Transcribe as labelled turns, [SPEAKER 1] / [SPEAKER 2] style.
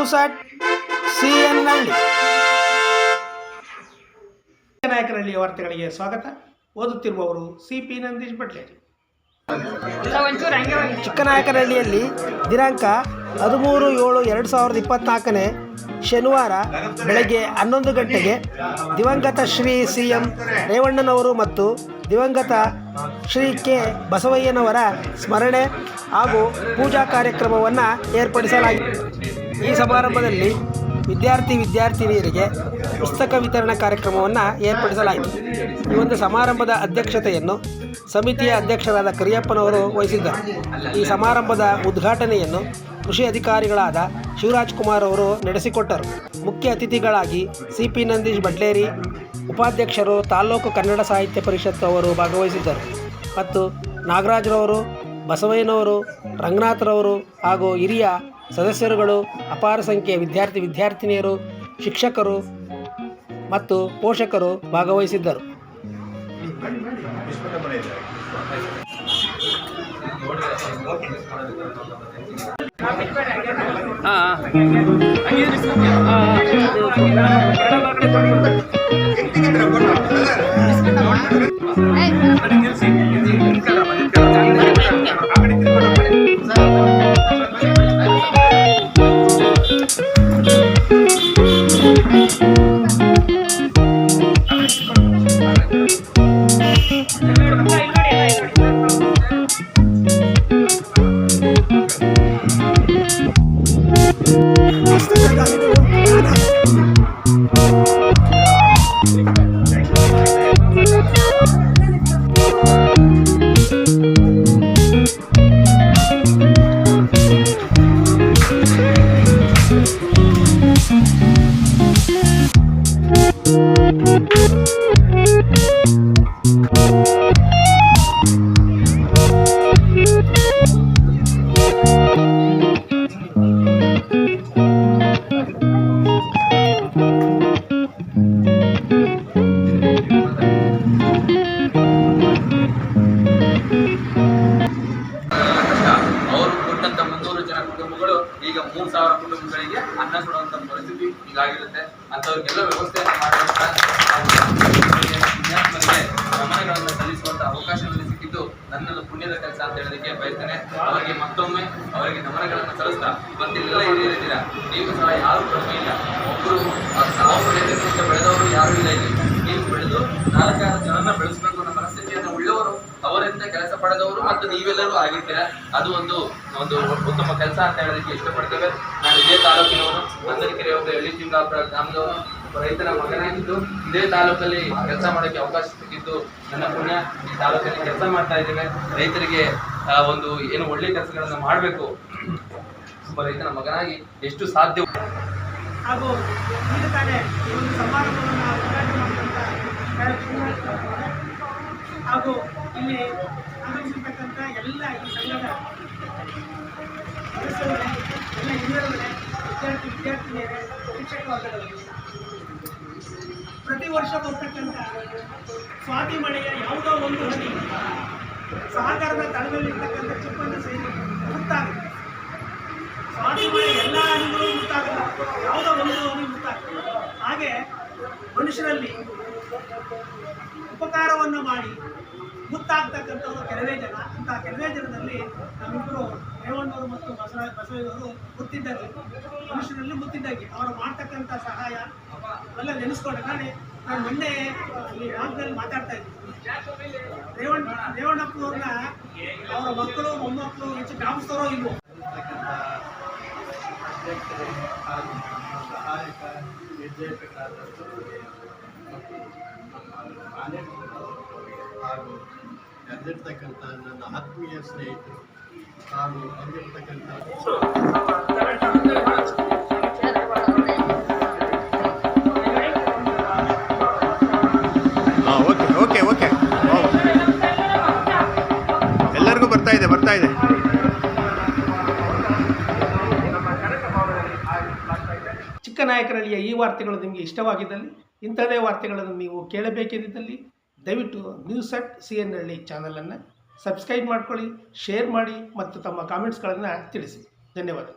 [SPEAKER 1] News at C N ಹಳ್ಳಿ ವಾರ್ತೆಗಳಿಗೆ ಸ್ವಾಗತ. ಓದುತ್ತಿರುವವರು ಸಿ ಪಿ ನಂದೀಶ್ ಬಟ್ಲೇರಿ. ಚಿಕ್ಕನಾಯಕನಹಳ್ಳಿಯಲ್ಲಿ ದಿನಾಂಕ ಹದಿಮೂರು ಏಳು ಎರಡು ಸಾವಿರದ ಇಪ್ಪತ್ತ್ನಾಲ್ಕನೇ ಶನಿವಾರ ಬೆಳಗ್ಗೆ ಹನ್ನೊಂದು ಗಂಟೆಗೆ ದಿವಂಗತ ಶ್ರೀ ಸಿ ಎಂ ರೇವಣ್ಣನವರು ಮತ್ತು ದಿವಂಗತ ಶ್ರೀ ಕೆ ಬಸವಯ್ಯನವರ ಸ್ಮರಣೆ ಹಾಗೂ ಪೂಜಾ ಕಾರ್ಯಕ್ರಮವನ್ನು ಏರ್ಪಡಿಸಲಾಗಿದೆ. ಈ ಸಮಾರಂಭದಲ್ಲಿ ವಿದ್ಯಾರ್ಥಿ ವಿದ್ಯಾರ್ಥಿನಿಯರಿಗೆ ಪುಸ್ತಕ ವಿತರಣಾ ಕಾರ್ಯಕ್ರಮವನ್ನು ಏರ್ಪಡಿಸಲಾಯಿತು. ಈ ಒಂದು ಸಮಾರಂಭದ ಅಧ್ಯಕ್ಷತೆಯನ್ನು ಸಮಿತಿಯ ಅಧ್ಯಕ್ಷರಾದ ಕರಿಯಪ್ಪನವರು ವಹಿಸಿದ್ದರು. ಈ ಸಮಾರಂಭದ ಉದ್ಘಾಟನೆಯನ್ನು ಕೃಷಿ ಅಧಿಕಾರಿಗಳಾದ ಶಿವರಾಜ್ ಕುಮಾರ್ ಅವರು ನಡೆಸಿಕೊಟ್ಟರು. ಮುಖ್ಯ ಅತಿಥಿಗಳಾಗಿ ಸಿ ಪಿ ನಂದೀಶ್ ಬಡ್ಲೇರಿ ಉಪಾಧ್ಯಕ್ಷರು ತಾಲ್ಲೂಕು ಕನ್ನಡ ಸಾಹಿತ್ಯ ಪರಿಷತ್ ಅವರು ಭಾಗವಹಿಸಿದ್ದರು. ಮತ್ತು ನಾಗರಾಜ್ರವರು, ಬಸವಯ್ಯನವರು, ರಂಗನಾಥ್ರವರು ಹಾಗೂ ಹಿರಿಯ ಸದಸ್ಯರುಗಳು ಅಪಾರ ಸಂಖ್ಯೆಯ ವಿದ್ಯಾರ್ಥಿ ವಿದ್ಯಾರ್ಥಿನಿಯರು ಶಿಕ್ಷಕರು ಮತ್ತು ಪೋಷಕರು ಭಾಗವಹಿಸಿದ್ದರು.
[SPEAKER 2] ಕಷ್ಟ ಈಗ ಮೂರ್ ಸಾವಿರ ಕುಟುಂಬಗಳಿಗೆ ಅನ್ನ ಕೊಡುವಂಥ ಪರಿಸ್ಥಿತಿ ಈಗಾಗಿರುತ್ತೆ ಅಂತವ್ರಿಗೆಲ್ಲ ವ್ಯವಸ್ಥೆಯನ್ನು ವಿದ್ಯಾರ್ಥಿಗಳಿಗೆ ಗಮನಗಳನ್ನು ಸಲ್ಲಿಸುವಂತ ಅವಕಾಶವನ್ನು ಸಿಕ್ಕಿದ್ದು ನನ್ನದು ಪುಣ್ಯದ ಕೆಲಸ ಅಂತ ಹೇಳೋದಕ್ಕೆ ಬಯಸ್ತೇನೆ. ಅವರಿಗೆ ಮತ್ತೊಮ್ಮೆ ಅವರಿಗೆ ನಮನಗಳನ್ನು ಸಲ್ಲಿಸ್ತಾ ಇವತ್ತಿಲ್ಲೆಲ್ಲ ಹಿರಿಯರಿದ್ದೀರಾ ನೀವು ಸಹ ಯಾರು ಕಡಿಮೆ ಇಲ್ಲ. ಒಬ್ಬರು ನಾವು ಬೆಳೆದವರು ಯಾರು ಇಲ್ಲ ಇಲ್ಲಿ. ನೀವು ಬೆಳೆದು ನಾಲ್ಕಾರು ಜನರನ್ನ ಬೆಳೆಸಬೇಕು ಅನ್ನೋ ಮನಸ್ಥಿತಿಯನ್ನು ಉಳ್ಳವರು ಅವರಿಂದ ಕೆಲಸ ಪಡೆದವರು ಮತ್ತು ನೀವೆಲ್ಲರೂ ಆಗಿರ್ತೀರಾ ಅದು ಒಂದು ಒಂದು ಉತ್ತಮ ಕೆಲಸ ಅಂತ ಹೇಳೋದಕ್ಕೆ ಇಷ್ಟಪಡ್ತೇವೆ. ನಾನು ಇದೇ ತಾಲೂಕಿನವರು ಮಂದನಕೆರೆ ಒಬ್ಬ ಎಳ್ಳಿ ತಿಂಗಳಾಪುರ ಗ್ರಾಮದವರು ರೈತರ ಮಗನಾಗಿದ್ದು, ಇದೇ ತಾಲೂಕಲ್ಲಿ ಕೆಲಸ ಮಾಡೋಕ್ಕೆ ಅವಕಾಶ ಸಿಕ್ಕಿದ್ದು ನನ್ನ ಪುಣ್ಯ. ಈ ತಾಲೂಕಲ್ಲಿ ಕೆಲಸ ಮಾಡ್ತಾ ಇದ್ದೇವೆ. ರೈತರಿಗೆ ಒಂದು ಏನು ಒಳ್ಳೆ ಕೆಲಸಗಳನ್ನು ಮಾಡಬೇಕು. ಒಬ್ಬ ರೈತನ ಮಗನಾಗಿ ಎಷ್ಟು ಸಾಧ್ಯ
[SPEAKER 1] ಹಾಗೂ ಇಲ್ಲಿ ಆಗಮಿಸಿರ್ತಕ್ಕಂಥ ಎಲ್ಲ ಸಂಘದ ಸದಸ್ಯರುಗಳೇ, ಎಲ್ಲ ಹಿರಿಯರುಗಳೇ, ವಿದ್ಯಾರ್ಥಿ ವಿದ್ಯಾರ್ಥಿನಿಯರೇ, ಶಿಕ್ಷಕ ವರ್ಗದವರು, ಪ್ರತಿ ವರ್ಷ ಬರ್ತಕ್ಕಂಥ ಸ್ವಾತಿ ಮಳೆಯ ಯಾವುದೋ ಒಂದು ಹನಿ ಸಹಕಾರದ ತಳದಲ್ಲಿರ್ತಕ್ಕಂಥ ಚಿಪ್ಪನ್ನು ಸೇರಿ ಮುಕ್ತಾಗುತ್ತೆ ಸ್ವಾತಿ ಮಳೆ ಎಲ್ಲ ಹನಿಗಳು ಮುಕ್ತಾಗಲ್ಲ ಯಾವುದೋ ಒಂದು ಹನಿ ಮುಕ್ತಾಗ್ತದೆ ಹಾಗೆ ಮನುಷ್ಯರಲ್ಲಿ ಉಪಕಾರವನ್ನು ಮಾಡಿ ಮುತ್ತಾಗ್ತಕ್ಕಂಥವ್ರು ಕೆಲವೇ ಜನ. ಅಂತ ಕೆಲವೇ ಜನದಲ್ಲಿ ನಮ್ಮಿಬ್ಬರು ರೇವಣ್ಣವರು ಮತ್ತು ಬಸವ ಬಸವಯ್ಯನವರು ಮುತ್ತಿದ್ದಾಗಿ. ಮನುಷ್ಯರಲ್ಲಿ ಮುತ್ತಿದ್ದಾಗಿ. ಅವರು ಮಾಡ್ತಕ್ಕಂಥ ಸಹಾಯ ಎಲ್ಲ ನೆನೆಸ್ಕೊಂಡೆ ನಾನು ನಾನು ಮೊನ್ನೆ ಅಲ್ಲಿ ಗ್ರಾಮದಲ್ಲಿ ಮಾತಾಡ್ತಾ ಇದ್ದೀನಿ ರೇವಣ್ಣ, ರೇವಣ್ಣಪ್ಪನವ್ರನ್ನ ಅವರ ಮಕ್ಕಳು, ಮೊಮ್ಮಕ್ಕಳು ಹೆಚ್ಚು ಗ್ರಾಮಸ್ಥರೋ ಇಲ್ವೋ?
[SPEAKER 3] ಸಹಾಯಕ ಹಾಗೂ ಅಲ್ಲಿರ್ತಕ್ಕಂಥ ನನ್ನ ಆತ್ಮೀಯ ಸ್ನೇಹಿತರು ಹಾಗೂ ಬಂದಿರ್ತಕ್ಕಂಥ
[SPEAKER 4] ಚಿಕ್ಕ ಓಕೆ ಓಕೆ ಓಕೆ. ಎಲ್ಲರಿಗೂ ಬರ್ತಾ ಇದೆ ಬರ್ತಾ ಇದೆ.
[SPEAKER 1] ಈ ವಾರ್ತೆಗಳು ನಿಮಗೆ ಇಷ್ಟವಾಗಿದ್ದಲ್ಲಿ ಇಂಥದೇ ವಾರ್ತೆಗಳನ್ನು ನೀವು ಕೇಳಬೇಕಿದ್ದಲ್ಲಿ ದಯವಿಟ್ಟು ನ್ಯೂಸ್ ಅಟ್ ಸಿ ಎನ್ ಹಳ್ಳಿ ಚಾನಲನ್ನು ಸಬ್ಸ್ಕ್ರೈಬ್ ಮಾಡ್ಕೊಳ್ಳಿ, ಶೇರ್ ಮಾಡಿ ಮತ್ತು ತಮ್ಮ ಕಾಮೆಂಟ್ಸ್ಗಳನ್ನು ತಿಳಿಸಿ. ಧನ್ಯವಾದ